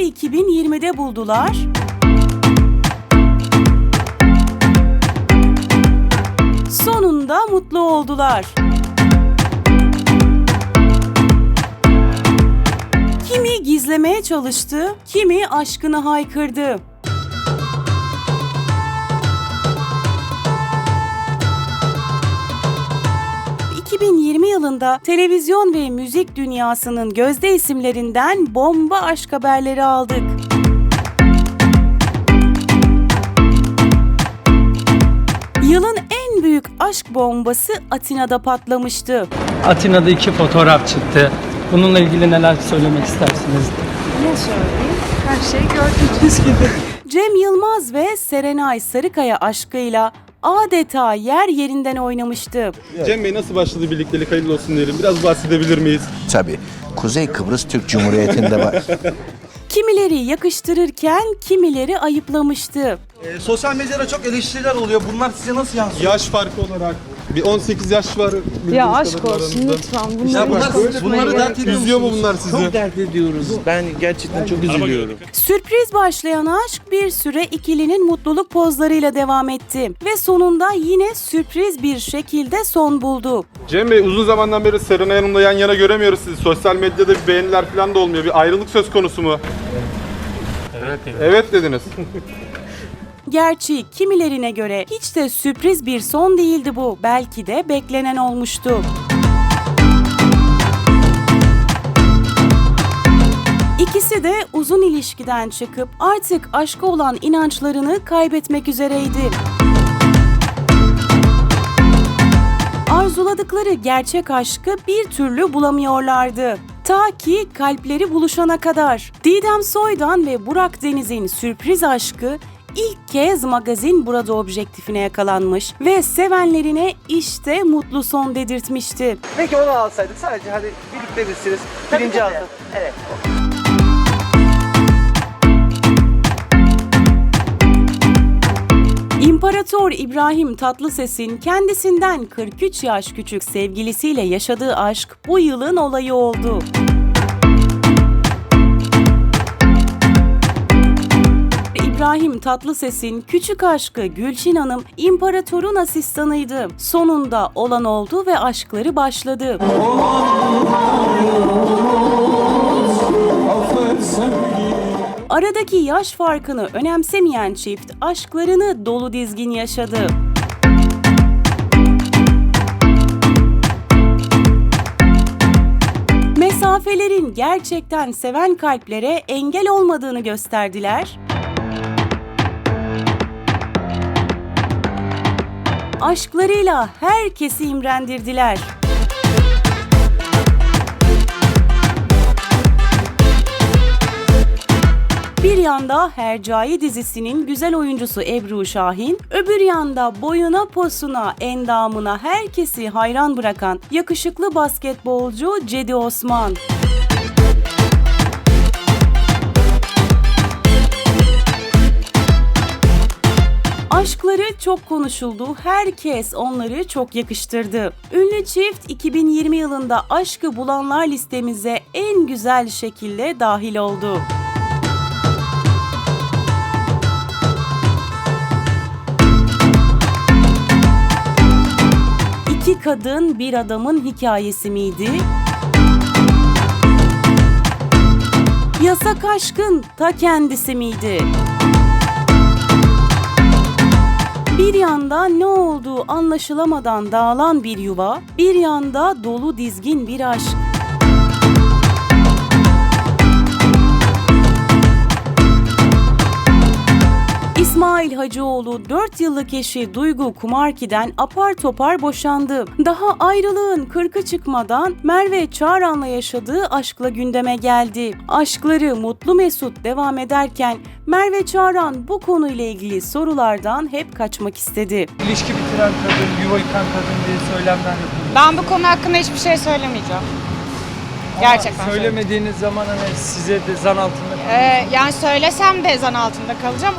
2020'de buldular. Sonunda mutlu oldular. Kimi gizlemeye çalıştı, kimi aşkını haykırdı. ...2020 yılında televizyon ve müzik dünyasının gözde isimlerinden bomba aşk haberleri aldık. Yılın en büyük aşk bombası Atina'da patlamıştı. Atina'da iki fotoğraf çıktı. Bununla ilgili neler söylemek istersiniz? Ne söyleyeyim? Her şey gördüğünüz gibi. Cem Yılmaz ve Serenay Sarıkaya aşkıyla adeta yer yerinden oynamıştı. Cem Bey nasıl başladı birliktelik hayırlı olsun diyelim. Biraz bahsedebilir miyiz? Tabii. Kuzey Kıbrıs Türk Cumhuriyeti'nde var. Kimileri yakıştırırken kimileri ayıplamıştı. Ee, sosyal medyada çok eleştiriler oluyor. Bunlar size nasıl yansıyor? Yaş farkı olarak bir 18 yaş var. Ya aşk olsun lütfen. Ya Bunları bunlar, bunları dert ediyor Üzüyor mu bunlar sizi? Çok dert ediyoruz. Ben gerçekten çok üzülüyorum. Sürpriz başlayan aşk bir süre ikilinin mutluluk pozlarıyla devam etti ve sonunda yine sürpriz bir şekilde son buldu. Cem Bey uzun zamandan beri Serenay Hanım'la yan yana göremiyoruz sizi. Sosyal medyada bir beğeniler falan da olmuyor. Bir ayrılık söz konusu mu? Evet Evet dediniz. Gerçi kimilerine göre hiç de sürpriz bir son değildi bu. Belki de beklenen olmuştu. İkisi de uzun ilişkiden çıkıp artık aşka olan inançlarını kaybetmek üzereydi. Arzuladıkları gerçek aşkı bir türlü bulamıyorlardı. Ta ki kalpleri buluşana kadar. Didem Soydan ve Burak Deniz'in sürpriz aşkı ilk kez magazin burada objektifine yakalanmış ve sevenlerine işte mutlu son dedirtmişti. Peki onu alsaydık sadece hadi birlikte bizsiniz. Birinci alsın. Evet. İmparator İbrahim Tatlıses'in kendisinden 43 yaş küçük sevgilisiyle yaşadığı aşk bu yılın olayı oldu. İbrahim Tatlıses'in küçük aşkı Gülçin Hanım imparatorun asistanıydı. Sonunda olan oldu ve aşkları başladı. Aradaki yaş farkını önemsemeyen çift aşklarını dolu dizgin yaşadı. Mesafelerin gerçekten seven kalplere engel olmadığını gösterdiler. Aşklarıyla herkesi imrendirdiler. Bir yanda Hercai dizisinin güzel oyuncusu Ebru Şahin, öbür yanda boyuna posuna, endamına herkesi hayran bırakan yakışıklı basketbolcu Cedi Osman. Aşkları çok konuşuldu, herkes onları çok yakıştırdı. Ünlü çift 2020 yılında aşkı bulanlar listemize en güzel şekilde dahil oldu. İki kadın bir adamın hikayesi miydi? Yasak aşkın ta kendisi miydi? Bir yanda ne olduğu anlaşılamadan dağılan bir yuva, bir yanda dolu dizgin bir aşk. İsmail Hacıoğlu 4 yıllık eşi Duygu Kumarki'den apar topar boşandı. Daha ayrılığın kırkı çıkmadan Merve Çağran'la yaşadığı aşkla gündeme geldi. Aşkları mutlu mesut devam ederken Merve Çağran bu konuyla ilgili sorulardan hep kaçmak istedi. İlişki bitiren kadın, yuva yıkan kadın diye söylemler yapılıyor. Ben bu konu hakkında hiçbir şey söylemeyeceğim. Gerçekten Ama Söylemediğiniz zaman hani size de zan altında Ee, yani söylesem de zan altında kalacağım.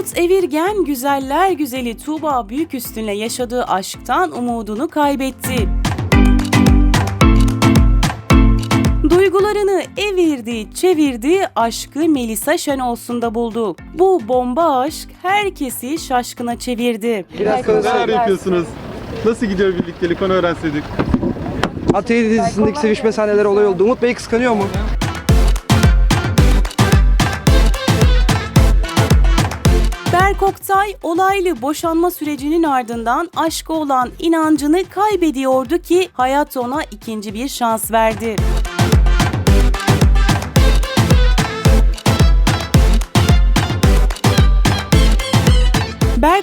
Umut Evirgen güzeller güzeli Tuğba Büyüküstün'le yaşadığı aşktan umudunu kaybetti. Duygularını evirdi, çevirdi, aşkı Melisa Şenolsun'da buldu. Bu bomba aşk herkesi şaşkına çevirdi. Biraz konuşalım. Neler yapıyorsunuz? Nasıl gidiyor birliktelik onu öğrenseydik. Atiye dizisindeki sevişme sahneleri olay oldu. Umut Bey kıskanıyor mu? Berk Oktay olaylı boşanma sürecinin ardından aşka olan inancını kaybediyordu ki hayat ona ikinci bir şans verdi.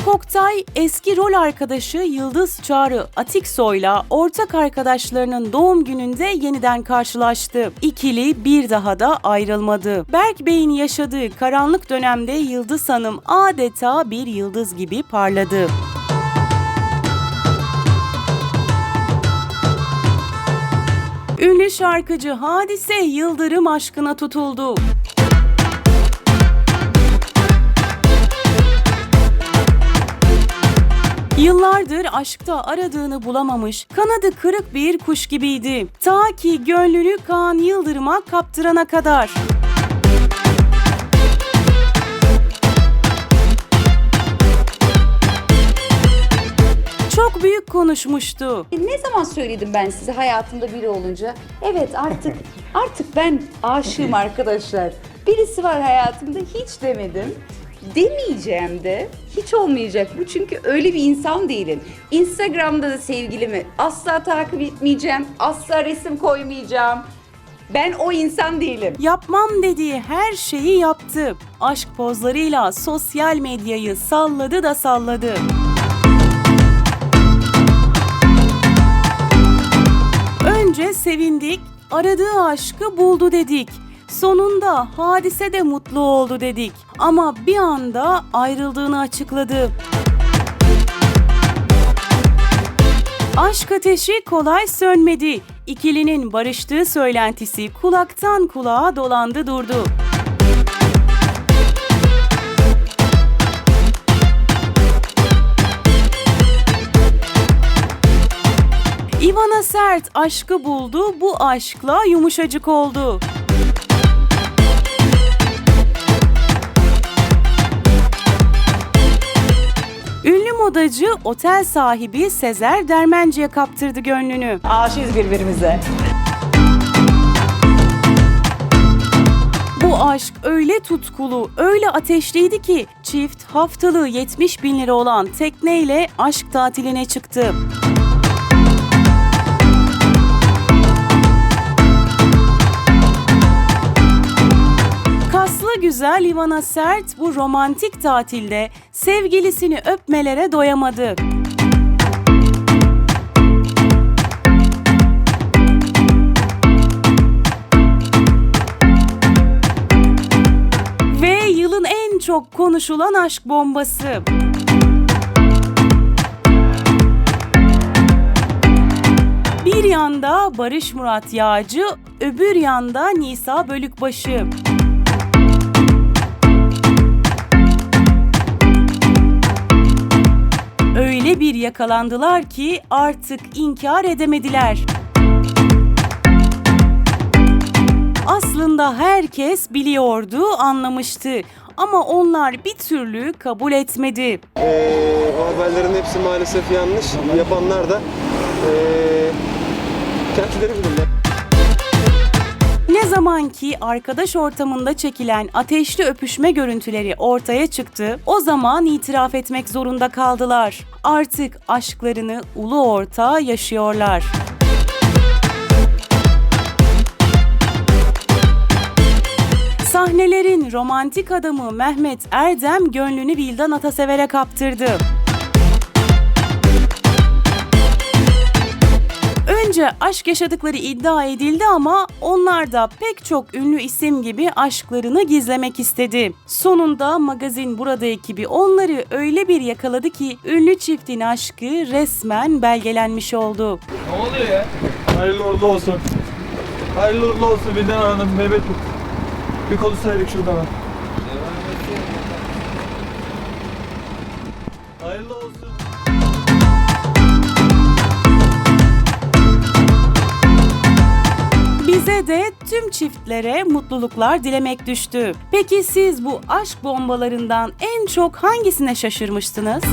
Berk Oktay eski rol arkadaşı Yıldız Çağrı Atiksoy'la ortak arkadaşlarının doğum gününde yeniden karşılaştı. İkili bir daha da ayrılmadı. Berk Bey'in yaşadığı karanlık dönemde Yıldız Hanım adeta bir yıldız gibi parladı. Ünlü şarkıcı Hadise Yıldırım aşkına tutuldu. Yıllardır aşkta aradığını bulamamış, kanadı kırık bir kuş gibiydi. Ta ki gönlünü Kaan Yıldırım'a kaptırana kadar. Çok büyük konuşmuştu. Ne zaman söyledim ben size hayatımda biri olunca? Evet artık artık ben aşığım arkadaşlar. Birisi var hayatımda hiç demedim. Demeyeceğim de hiç olmayacak bu çünkü öyle bir insan değilim. Instagram'da da sevgilimi asla takip etmeyeceğim, asla resim koymayacağım. Ben o insan değilim. Yapmam dediği her şeyi yaptı. Aşk pozlarıyla sosyal medyayı salladı da salladı. Önce sevindik, aradığı aşkı buldu dedik. Sonunda hadise de mutlu oldu dedik. Ama bir anda ayrıldığını açıkladı. Aşk ateşi kolay sönmedi. İkilinin barıştığı söylentisi kulaktan kulağa dolandı durdu. Ivana Sert aşkı buldu, bu aşkla yumuşacık oldu. Modacı otel sahibi Sezer Dermenci'ye kaptırdı gönlünü. Aşığız birbirimize. Bu aşk öyle tutkulu, öyle ateşliydi ki çift haftalığı 70 bin lira olan tekneyle aşk tatiline çıktı. Güzel Ivana Sert bu romantik tatilde sevgilisini öpmelere doyamadı. Ve yılın en çok konuşulan aşk bombası. Bir yanda Barış Murat Yağcı, öbür yanda Nisa Bölükbaşı. Yakalandılar ki artık inkar edemediler. Aslında herkes biliyordu, anlamıştı ama onlar bir türlü kabul etmedi. Ee, o haberlerin hepsi maalesef yanlış. Yapanlar da ee, kendileri bilirler. Ne zaman ki arkadaş ortamında çekilen ateşli öpüşme görüntüleri ortaya çıktı, o zaman itiraf etmek zorunda kaldılar. Artık aşklarını ulu orta yaşıyorlar. Sahnelerin romantik adamı Mehmet Erdem gönlünü Vildan Atasever'e kaptırdı. Önce aşk yaşadıkları iddia edildi ama onlar da pek çok ünlü isim gibi aşklarını gizlemek istedi. Sonunda magazin burada ekibi onları öyle bir yakaladı ki ünlü çiftin aşkı resmen belgelenmiş oldu. Hayırlı uğurlu olsun. Hayırlı uğurlu olsun Vildan Hanım, Mehmet. Bir konuşsaydık şuradan. De tüm çiftlere mutluluklar dilemek düştü. Peki siz bu aşk bombalarından en çok hangisine şaşırmıştınız?